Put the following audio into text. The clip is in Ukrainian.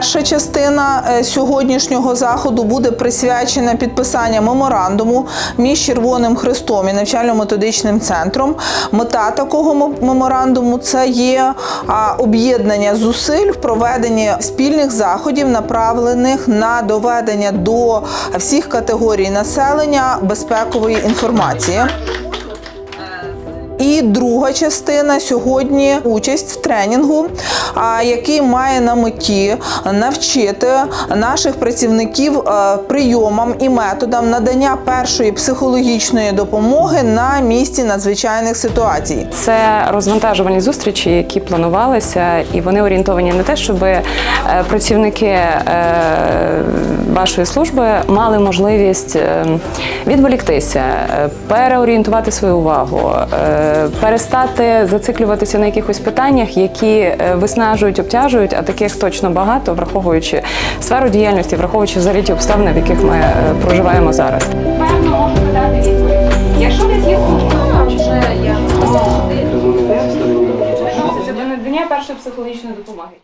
Перша частина е, сьогоднішнього заходу буде присвячена підписанню меморандуму між Червоним Хрестом і навчально-методичним центром. Мета такого меморандуму це є об'єднання зусиль в проведенні спільних заходів, направлених на доведення до всіх категорій населення безпекової інформації. І друга частина сьогодні участь в тренінгу, який має на меті навчити наших працівників е, прийомам і методам надання першої психологічної допомоги на місці надзвичайних ситуацій. Це розвантажувальні зустрічі, які планувалися, і вони орієнтовані на те, щоб е, працівники е, вашої служби мали можливість відволіктися, переорієнтувати свою увагу, перестати зациклюватися на якихось питаннях, які е, виснажують, обтяжують, а таких точно багато, враховуючи сферу діяльності, враховуючи взагалі ті обставини, в яких ми е, проживаємо зараз. Певно, можу дати відповідь. Якщо десь є сумніви, вже я надання першої психологічної допомоги.